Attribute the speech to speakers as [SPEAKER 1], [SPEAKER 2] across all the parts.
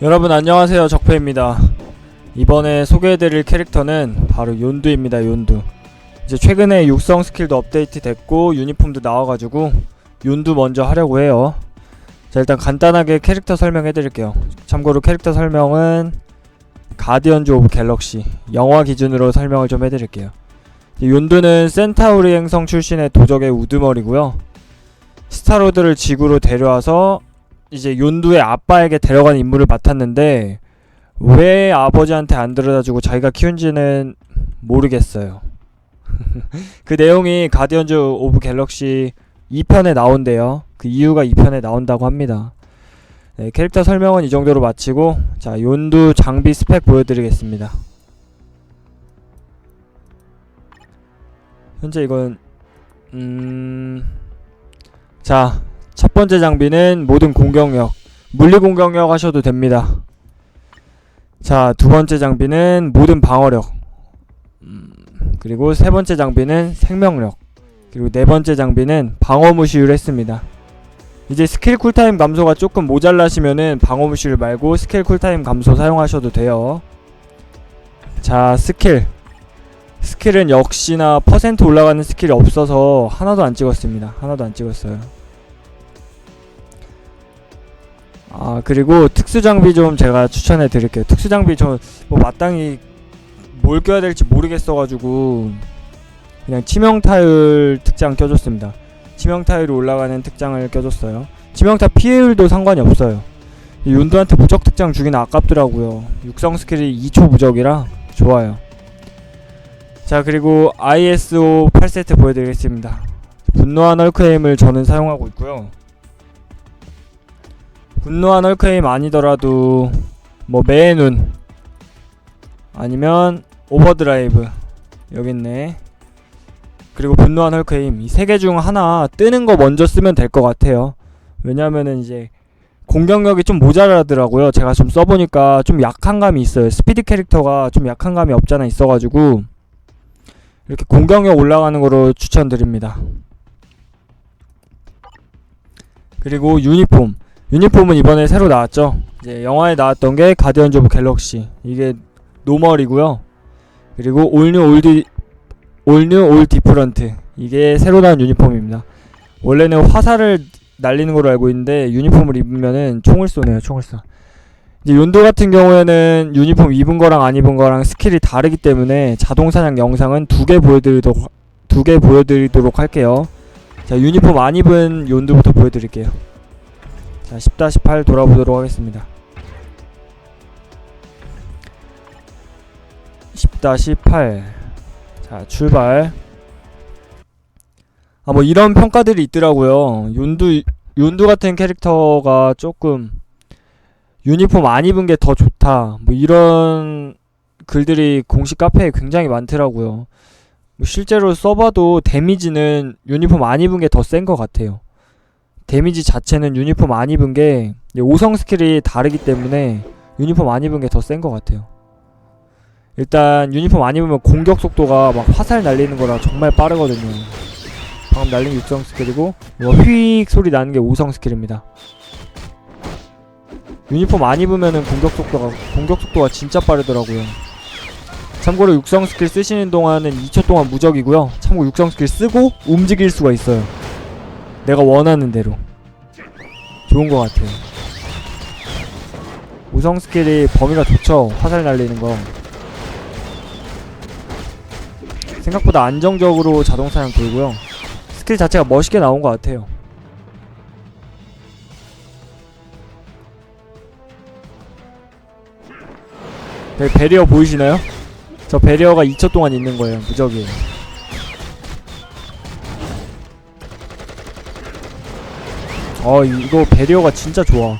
[SPEAKER 1] 여러분 안녕하세요. 적폐입니다. 이번에 소개해드릴 캐릭터는 바로 욘두입니다 욘두. 이제 최근에 육성 스킬도 업데이트 됐고 유니폼도 나와가지고 욘두 먼저 하려고 해요. 자 일단 간단하게 캐릭터 설명해드릴게요. 참고로 캐릭터 설명은 가디언즈 오브 갤럭시 영화 기준으로 설명을 좀 해드릴게요. 이 욘두는 센타우리 행성 출신의 도적의 우두머리고요. 스타로드를 지구로 데려와서 이제 욘두의 아빠에게 데려간 임무를 맡았는데 왜 아버지한테 안 들여다주고 자기가 키운지는 모르겠어요. 그 내용이 가디언즈 오브 갤럭시 2편에 나온대요. 그 이유가 2편에 나온다고 합니다. 네, 캐릭터 설명은 이 정도로 마치고 자 욘두 장비 스펙 보여드리겠습니다. 현재 이건 음... 자, 첫 번째 장비는 모든 공격력, 물리 공격력 하셔도 됩니다. 자, 두 번째 장비는 모든 방어력, 음, 그리고 세 번째 장비는 생명력, 그리고 네 번째 장비는 방어 무시율 했습니다. 이제 스킬 쿨타임 감소가 조금 모자라시면은 방어 무시율 말고 스킬 쿨타임 감소 사용하셔도 돼요. 자, 스킬. 스킬은 역시나 퍼센트 올라가는 스킬이 없어서 하나도 안 찍었습니다. 하나도 안 찍었어요. 아 그리고 특수 장비 좀 제가 추천해 드릴게요. 특수 장비 저 뭐 마땅히 뭘 껴야 될지 모르겠어가지고 그냥 치명 타율 특장 껴줬습니다. 치명 타율이 올라가는 특장을 껴줬어요. 치명타 피해율도 상관이 없어요. 이 윤도한테 무적 특장 주기는 아깝더라고요. 육성 스킬이 2초 무적이라 좋아요. 자 그리고 ISO 8세트 보여드리겠습니다. 분노한 헐크에임을 저는 사용하고 있고요. 분노한 헐크에임 아니더라도 뭐 매의 눈 아니면 오버드라이브 여기 있네. 그리고 분노한 헐크에임 이 세 개 중 하나 뜨는 거 먼저 쓰면 될 것 같아요. 왜냐면은 이제 공격력이 좀 모자라더라고요. 제가 좀 써보니까 좀 약한 감이 있어요. 스피드 캐릭터가 좀 약한 감이 없잖아 있어가지고 이렇게 공격력 올라가는 거로 추천드립니다. 그리고 유니폼. 유니폼은 이번에 새로 나왔죠. 이제 영화에 나왔던 게 가디언즈 오브 갤럭시. 이게 노멀이고요. 그리고 올뉴 올디 올뉴 올 디프런트. 이게 새로 나온 유니폼입니다. 원래는 화살을 날리는 걸로 알고 있는데 유니폼을 입으면은 총을 쏘네요. 총을 쏴. 이제 욘도 같은 경우에는 유니폼 입은 거랑 안 입은 거랑 스킬이 다르기 때문에 자동 사냥 영상은 두 개 보여드리도록 두 개 보여드리도록 할게요. 자 유니폼 안 입은 욘도부터 보여드릴게요. 자 10-8 돌아보도록 하겠습니다. 10-8 자 출발 아 뭐 이런 평가들이 있더라고요. 욘두 욘두 같은 캐릭터가 조금 유니폼 안 입은 게 더 좋다. 뭐 이런 글들이 공식 카페에 굉장히 많더라고요. 뭐 실제로 써봐도 데미지는 유니폼 안 입은 게 더 센 것 같아요. 데미지 자체는 유니폼 안 입은 게 5성 스킬이 다르기 때문에 유니폼 안 입은 게 더 센 것 같아요. 일단 유니폼 안 입으면 공격 속도가 막 화살 날리는 거라 정말 빠르거든요. 방금 날린 게 6성 스킬이고 뭐휙 소리 나는 게 5성 스킬입니다. 유니폼 안 입으면은 공격 속도가 공격 속도가 진짜 빠르더라고요. 참고로 육성 스킬 쓰시는 동안은 2초 동안 무적이고요. 참고 육성 스킬 쓰고 움직일 수가 있어요. 내가 원하는 대로. 좋은 것 같아요. 우성 스킬이 범위가 좋죠. 화살 날리는 거. 생각보다 안정적으로 자동 사냥 돌고요. 스킬 자체가 멋있게 나온 것 같아요. 배, 배리어 보이시나요? 저 배리어가 2초 동안 있는 거예요. 무적이에요. 어 이- 이거 배리어가 진짜 좋아.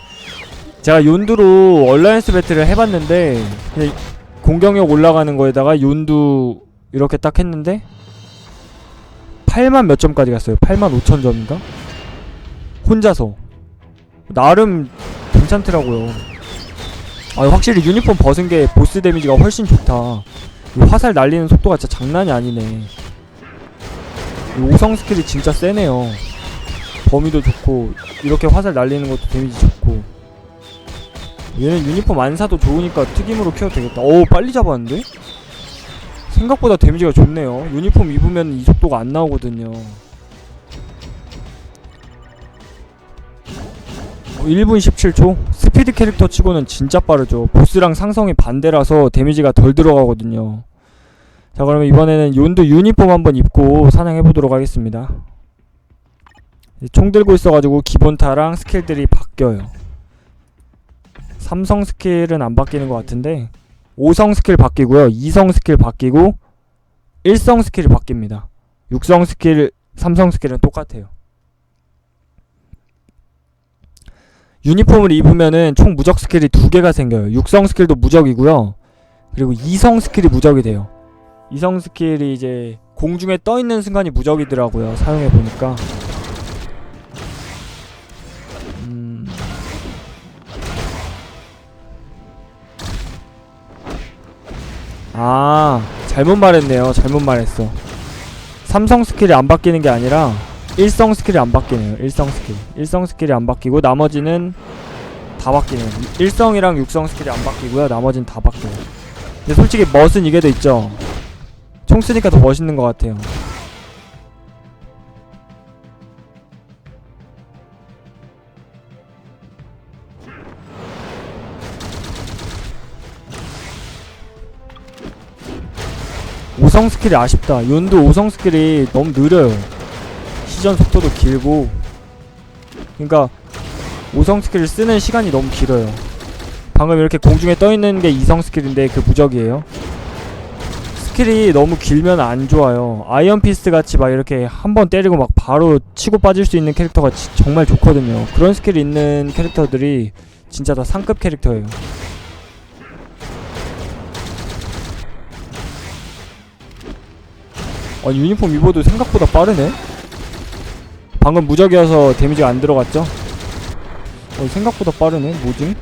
[SPEAKER 1] 제가 욘두로 얼라이언스 배틀을 해봤는데 그냥 공격력 올라가는 거에다가 욘두 이렇게 딱 했는데 8만 몇 점까지 갔어요. 8만 5천 점인가? 혼자서 나름 괜찮더라고요. 아 확실히 유니폼 벗은 게 보스 데미지가 훨씬 좋다. 이 화살 날리는 속도가 진짜 장난이 아니네. 이 오성 스킬이 진짜 세네요. 범위도 좋고 이렇게 화살 날리는 것도 데미지 좋고 얘는 유니폼 안 사도 좋으니까 특임으로 키워도 되겠다. 오 빨리 잡았는데? 생각보다 데미지가 좋네요. 유니폼 입으면 이 속도가 안 나오거든요. 어, 1분 17초? 스피드 캐릭터 치고는 진짜 빠르죠. 보스랑 상성이 반대라서 데미지가 덜 들어가거든요. 자 그러면 이번에는 윤두 유니폼 한번 입고 사냥해보도록 하겠습니다. 총 들고 있어가지고 기본타랑 스킬들이 바뀌어요. 삼성 스킬은 안 바뀌는 것 같은데 5성 스킬 바뀌고요. 2성 스킬 바뀌고 1성 스킬이 바뀝니다. 6성 스킬, 3성 스킬은 똑같아요. 유니폼을 입으면은 총 무적 스킬이 두 개가 생겨요. 6성 스킬도 무적이고요. 그리고 2성 스킬이 무적이 돼요. 2성 스킬이 이제 공중에 떠 있는 순간이 무적이더라고요. 사용해 보니까. 아, 잘못 말했네요. 잘못 말했어. 삼성 스킬이 안 바뀌는 게 아니라 일성 스킬이 안 바뀌네요. 일성 스킬. 일성 스킬이 안 바뀌고 나머지는 다 바뀌네요. 일성이랑 육성 스킬이 안 바뀌고요. 나머지는 다 바뀌어요. 근데 솔직히 멋은 이게 더 있죠. 총 쓰니까 더 멋있는 것 같아요. 오성 스킬이 아쉽다. 윤도 오성 스킬이 너무 느려요. 시전 속도도 길고. 그러니까 오성 스킬을 쓰는 시간이 너무 길어요. 방금 이렇게 공중에 떠 있는 게 이성 스킬인데 그 무적이에요. 스킬이 너무 길면 안 좋아요. 아이언 피스트 같이 막 이렇게 한 번 때리고 막 바로 치고 빠질 수 있는 캐릭터가 지- 정말 좋거든요. 그런 스킬이 있는 캐릭터들이 진짜 다 상급 캐릭터예요. 아니 유니폼 입어도 생각보다 빠르네. 방금 무적이어서 데미지가 안 들어갔죠? 어, 생각보다 빠르네. 뭐지?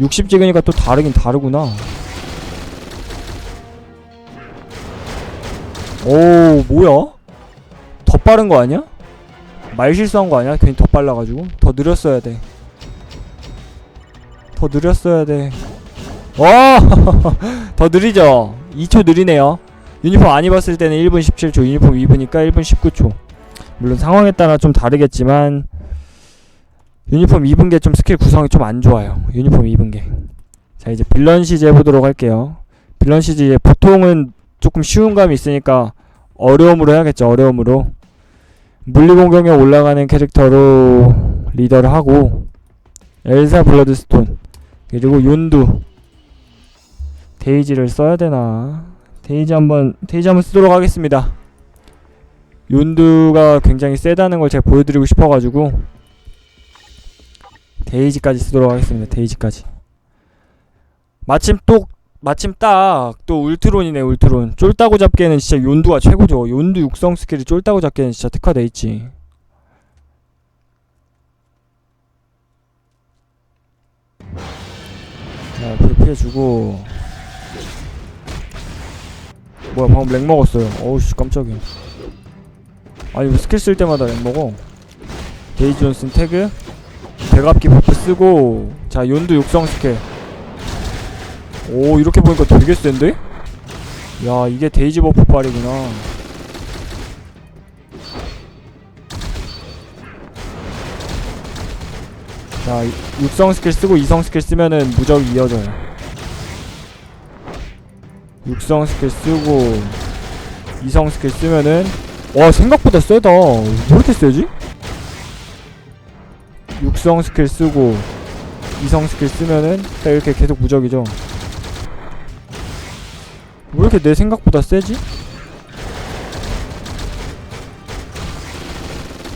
[SPEAKER 1] 60 찍으니까 또 다르긴 다르구나. 오, 뭐야? 더 빠른 거 아니야? 말 실수한 거 아니야? 괜히 더 빨라가지고. 더 느렸어야 돼. 더 느렸어야 돼. 와! 더 느리죠? 2초 느리네요. 유니폼 안 입었을 때는 1분 17초, 유니폼 입으니까 1분 19초. 물론 상황에 따라 좀 다르겠지만 유니폼 입은 게 좀 스킬 구성이 좀 안 좋아요. 유니폼 입은 게. 자 이제 빌런 시즈 해보도록 할게요. 빌런 시즈 보통은 조금 쉬운 감이 있으니까 어려움으로 해야겠죠. 어려움으로. 물리 공격에 올라가는 캐릭터로 리더를 하고 엘사 블러드스톤 그리고 윤두 데이지를 써야 되나? 데이지 한번 데이지 한번 쓰도록 하겠습니다. 윤두가 굉장히 세다는 걸 제가 보여드리고 싶어가지고 데이지까지 쓰도록 하겠습니다. 데이지까지. 마침 또 마침 딱 또 울트론이네 울트론. 쫄따고 잡기에는 진짜 윤두가 최고죠. 윤두 육성 스킬이 쫄따고 잡기에는 진짜 특화돼 있지. 자, 앞으로 피해주고. 뭐야 방금 렉 먹었어요. 어우씨 깜짝이야. 아니 왜 스킬 쓸 때마다 렉 먹어? 데이지 존슨 태그 대갑기 버프 쓰고 자 연두 육성 스킬 오 이렇게 보니까 되게 센데? 야 이게 데이지 버프 빨이구나 자 이- 육성 스킬 쓰고 이성 스킬 쓰면은 무적이 이어져요 육성 스킬 쓰고 이성 스킬 쓰면은 와 생각보다 세다 왜 이렇게 세지? 육성 스킬 쓰고 이성 스킬 쓰면은 딱 이렇게 계속 무적이죠 왜 이렇게 내 생각보다 세지?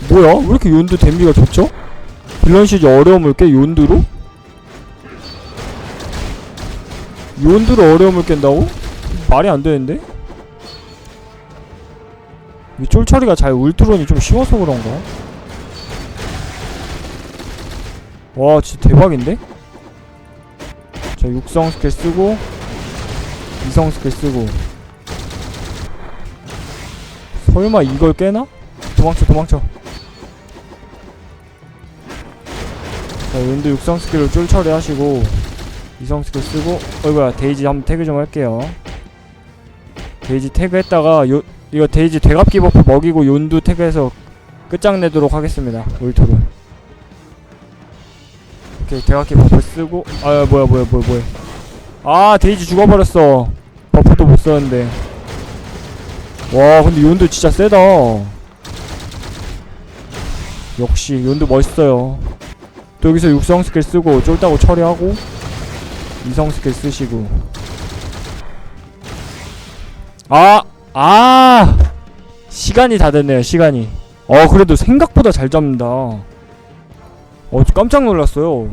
[SPEAKER 1] 뭐야? 왜 이렇게 연두 데미가 좋죠? 빌런 시즈 어려움을 깨 연두로? 연두로 어려움을 깬다고? 말이 안 되는데? 이 쫄처리가 잘 울트론이 좀 쉬워서 그런가? 와 진짜 대박인데? 자 육성 스킬 쓰고 이성 스킬 쓰고 설마 이걸 깨나? 도망쳐 도망쳐 자 윤도 육성 스킬로 쫄 처리하시고 이성 스킬 쓰고 어이구야 데이지 한번 태그 좀 할게요 데이지 태그 했다가 요 이거 데이지 되갑기 버프 먹이고 윤두 태그해서 끝장내도록 하겠습니다 울토를 오케이 대각기 버프 쓰고 아 뭐야 뭐야 뭐야 뭐야. 아 데이지 죽어버렸어. 버프도 못 썼는데. 와 근데 윤두 진짜 세다. 역시 윤두 멋있어요. 또 여기서 육성 스킬 쓰고 쫄다고 처리하고 이성 스킬 쓰시고 아! 아! 시간이 다 됐네요 시간이. 어 그래도 생각보다 잘 잡는다. 어 깜짝 놀랐어요.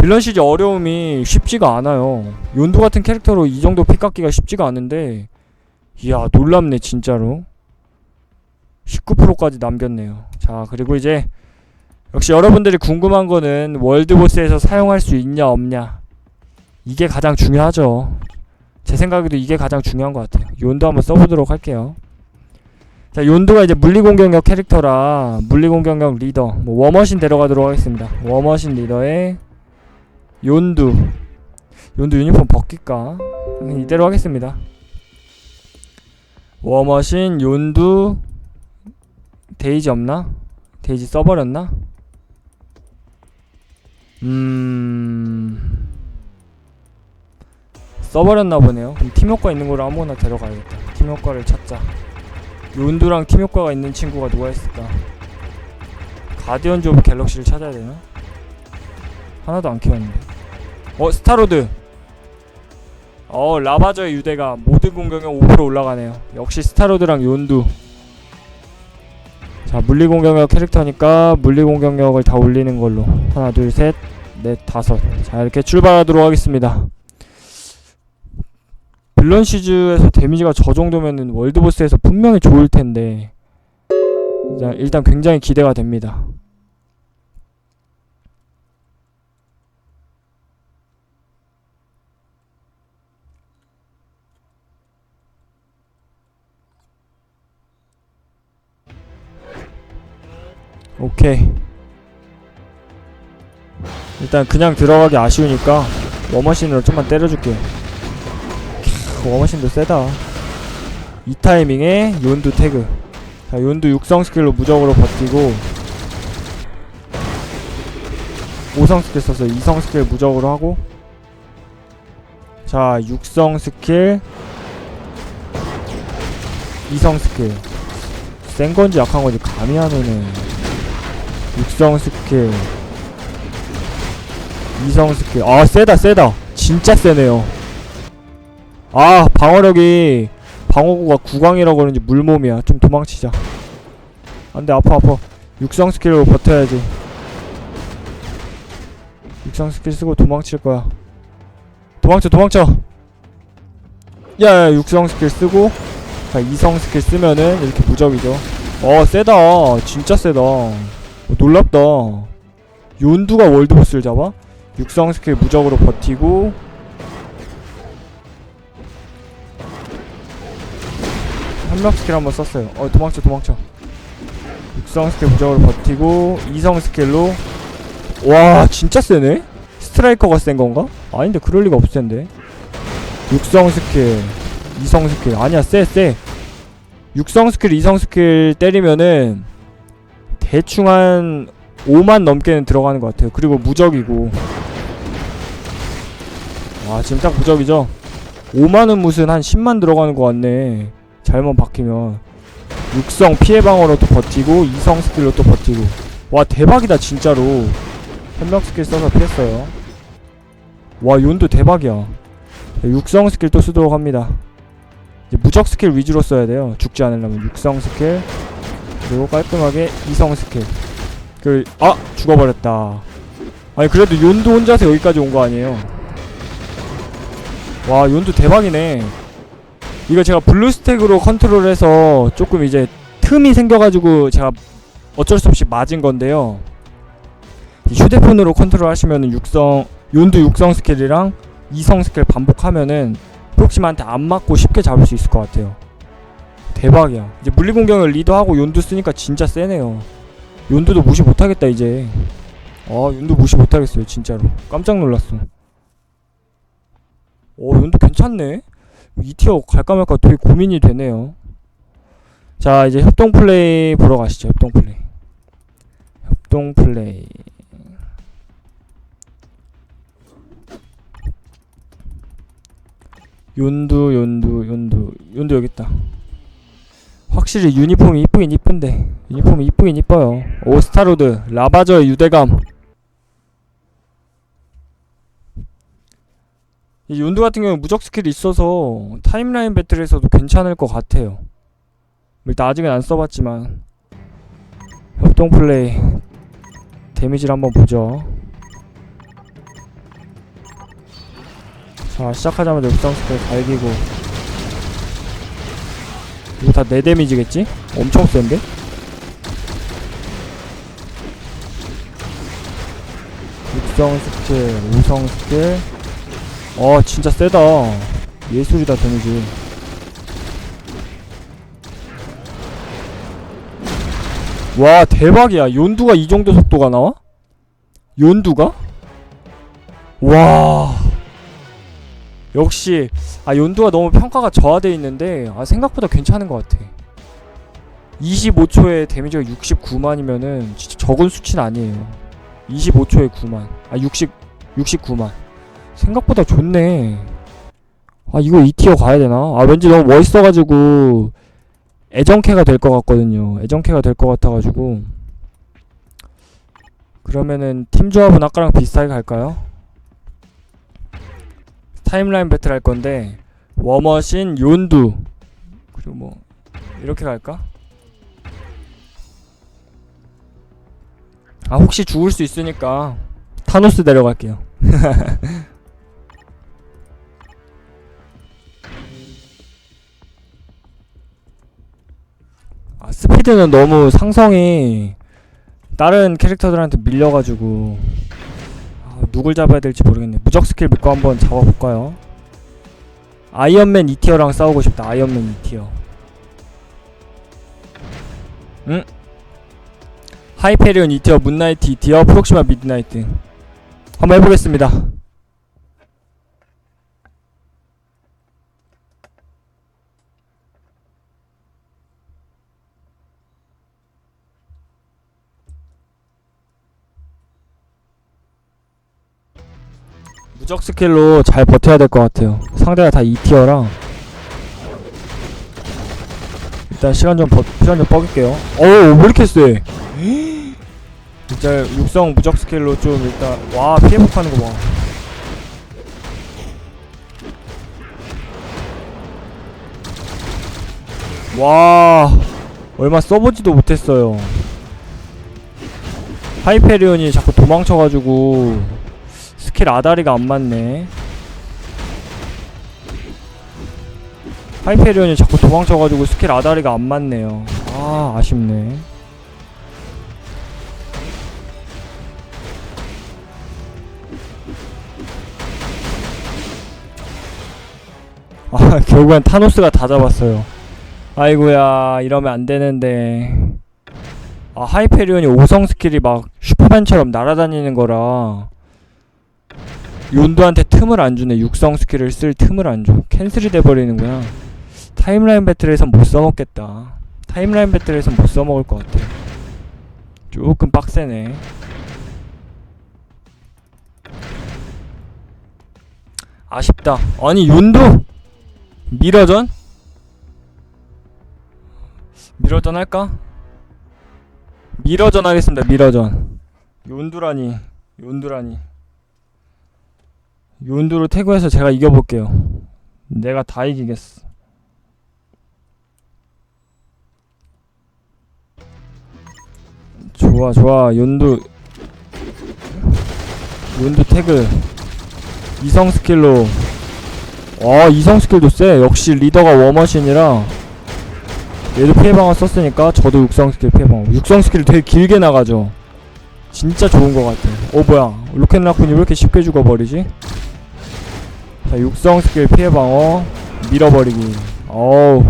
[SPEAKER 1] 빌런 시즈 어려움이 쉽지가 않아요. 연두 같은 캐릭터로 이 정도 피 깎기가 쉽지가 않은데. 이야 놀랍네 진짜로. 19%까지 남겼네요. 자 그리고 이제 역시 여러분들이 궁금한 거는 월드보스에서 사용할 수 있냐 없냐. 이게 가장 중요하죠 제 생각에도 이게 가장 중요한 것 같아요. 연두 한번 써보도록 할게요. 자 연두가 이제 물리공격력 캐릭터라 물리공격력 리더 뭐 워머신 데려가도록 하겠습니다. 워머신 리더에 연두. 연두 유니폼 벗길까? 그냥 이대로 하겠습니다. 워머신 연두 데이지 없나? 데이지 써버렸나? 음... 써버렸나 보네요. 그럼 팀 효과 있는 걸로 아무거나 데려가야겠다. 팀 효과를 찾자. 윤두랑 팀 효과가 있는 친구가 누가 있을까? 가디언즈 오브 갤럭시를 찾아야 되나? 하나도 안 키웠는데. 어, 스타로드! 어, 라바저의 유대가 모든 공격력 5% 올라가네요. 역시 스타로드랑 윤두. 자, 물리 공격력 캐릭터니까 물리 공격력을 다 올리는 걸로. 하나, 둘, 셋, 넷, 다섯. 자, 이렇게 출발하도록 하겠습니다. 빌런 시즈에서 데미지가 저 정도면은 월드보스에서 분명히 좋을 텐데 일단, 굉장히 기대가 됩니다. 오케이. 일단 그냥 들어가기 아쉬우니까 워머신으로 좀만 때려줄게. 크, 워머신도 세다. 이 타이밍에 요은두 태그. 자, 요은두 육성 스킬로 무적으로 버티고 5성 스킬 써서 2성 스킬 무적으로 하고 자, 육성 스킬 2성 스킬 센 건지 약한 건지 감이 안 오네. 육성 스킬 이성 스킬 아 세다 세다 진짜 세네요 아 방어력이 방어구가 구강이라 그런지 물몸이야. 좀 도망치자. 안돼 아파 아파. 육성 스킬로 버텨야지. 육성 스킬 쓰고 도망칠 거야. 도망쳐 도망쳐. 야야 육성 스킬 쓰고 자 이성 스킬 쓰면은 이렇게 무적이죠. 어 세다. 진짜 세다. 어, 놀랍다. 윤두가 월드보스를 잡아? 육성 스킬 무적으로 버티고 한명 스킬 한번 썼어요. 어 도망쳐 도망쳐. 육성 스킬 무적으로 버티고 이성 스킬로 와 진짜 세네? 스트라이커가 센 건가? 아닌데 그럴 리가 없을 텐데. 육성 스킬 이성 스킬 아니야 쎄 쎄. 육성 스킬 이성 스킬 때리면은 대충 한 5만 넘게는 들어가는 것 같아요. 그리고 무적이고. 와, 지금 딱 무적이죠? 5만은 무슨 한 10만 들어가는 것 같네. 잘못 박히면. 육성 피해 방어로 또 버티고, 이성 스킬로 또 버티고. 와, 대박이다, 진짜로. 현명 스킬 써서 피했어요. 와, 윤도 대박이야. 육성 스킬 또 쓰도록 합니다. 이제 무적 스킬 위주로 써야 돼요. 죽지 않으려면. 육성 스킬. 그리고 깔끔하게 이성 스킬 그 아! 죽어버렸다 아니 그래도 윤도 혼자서 여기까지 온 거 아니에요 와 윤도 대박이네 이거 제가 블루 스택으로 컨트롤해서 조금 이제 틈이 생겨가지고 제가 어쩔 수 없이 맞은 건데요 휴대폰으로 컨트롤 하시면은 육성 윤도 육성 스킬이랑 이성 스킬 반복하면은 프록시마한테 안 맞고 쉽게 잡을 수 있을 것 같아요 대박이야. 이제 물리 공격을 리더하고 연두 쓰니까 진짜 세네요. 연두도 무시 못하겠다 이제. 아 윤도 무시 못하겠어요 진짜로 깜짝 놀랐어 오 윤도 괜찮네 2티어 갈까 말까 되게 고민이 되네요. 자 이제 협동 플레이 보러 가시죠 협동 플레이. 협동 플레이. 윤두 윤두 윤두. 윤두 여기 있다. 확실히 유니폼이 이쁘긴 이쁜데. 유니폼이 이쁘긴 이뻐요. 오 스타로드 라바저의 유대감 이 윤두 같은 경우는 무적 스킬이 있어서 타임라인 배틀에서도 괜찮을 것 같아요 일단 아직은 안 써봤지만 협동 플레이 데미지를 한번 보죠 자 시작하자마자 육상 스킬 갈기고 이거 다 내 데미지겠지? 엄청 센데? 육성 스킬, 우성 스킬 어 진짜 세다. 예술이다 데미지. 와 대박이야. 연두가 이 정도 속도가 나와? 연두가? 와. 역시 아 연두가 너무 평가가 저하돼 있는데 아 생각보다 괜찮은 것 같아. 25초에 데미지가 69만이면은 진짜 적은 수치는 아니에요. 25초에 9만. 아 60, 69만 생각보다 좋네 아 이거 2티어 가야 되나? 아 왠지 너무 멋있어가지고 애정캐가 될 것 같거든요 애정캐가 될 것 같아가지고 그러면은 팀 조합은 아까랑 비슷하게 갈까요? 타임라인 배틀 할 건데 워머신 윤두 그리고 뭐 이렇게 갈까? 아 혹시 죽을 수 있으니까 타노스 내려갈게요 아 스피드는 너무 상성이 다른 캐릭터들한테 밀려가지고. 아, 누굴 잡아야 될지 모르겠네. 무적 스킬 믿고 한번 잡아볼까요? 아이언맨 2티어랑 싸우고 싶다. 아이언맨 2티어. 응? 하이페리온 2티어 문나이트 2티어 프록시마 미드나이트. 한번 해보겠습니다 무적 스킬로 잘 버텨야 될 것 같아요. 상대가 다 2티어라. 일단 시간 좀 버, 시간 좀 뻐길게요. 어우 왜 이렇게 세? 진짜 육성 무적 스킬로 좀 일단 와 피해 복하는 거봐. 와 얼마 써보지도 못했어요. 하이페리온이 자꾸 도망쳐가지고 스킬 아다리가 안 맞네. 하이페리온이 자꾸 도망쳐가지고 스킬 아다리가 안 맞네요. 아 아쉽네. 아 결국엔 타노스가 다 잡았어요. 아이고야 이러면 안 되는데. 아 하이페리온이 5성 스킬이 막 슈퍼맨처럼 날아다니는 거라 윤두한테 틈을 안 주네. 육성 스킬을 쓸 틈을 안 줘. 캔슬이 돼버리는구나. 타임라인 배틀에선 못 써먹겠다. 타임라인 배틀에선 못 써먹을 것 같아. 조금 빡세네. 아쉽다. 아니 윤두 미러전? 미러전 할까? 미러전 하겠습니다. 미러전. 윤두라니. 윤두라니 윤두로 태그해서 제가 이겨볼게요. 내가 다 이기겠어. 좋아 좋아. 윤두. 윤두 태그. 이성 스킬로. 와 이성 스킬도 세 역시 리더가 워머신이라. 얘도 피해방어 썼으니까 저도 육성 스킬 피해방어. 육성 스킬 되게 길게 나가죠. 진짜 좋은 것 같아. 어 뭐야. 로켓라쿤이 왜 이렇게 쉽게 죽어버리지 자 육성 스킬 피해 방어 밀어버리기. 어우.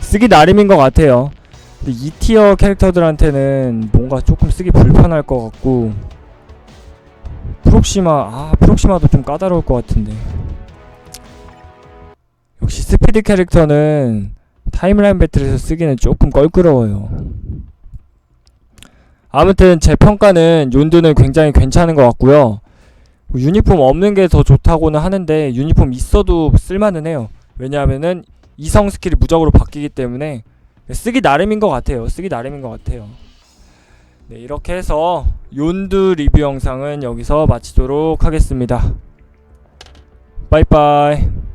[SPEAKER 1] 쓰기 나름인 것 같아요. 근데 2티어 캐릭터들한테는 뭔가 조금 쓰기 불편할 것 같고. 프록시마 아 프록시마도 좀 까다로울 것 같은데. 역시 스피드 캐릭터는 타임라인 배틀에서 쓰기는 조금 껄끄러워요. 아무튼 제 평가는 윤두는 굉장히 괜찮은 것 같고요. 뭐 유니폼 없는 게 더 좋다고는 하는데 유니폼 있어도 쓸만은 해요 왜냐하면은 이성 스킬이 무적으로 바뀌기 때문에 쓰기 나름인 것 같아요. 쓰기 나름인 것 같아요. 네, 이렇게 해서 윤두 리뷰 영상은 여기서 마치도록 하겠습니다. 빠이빠이.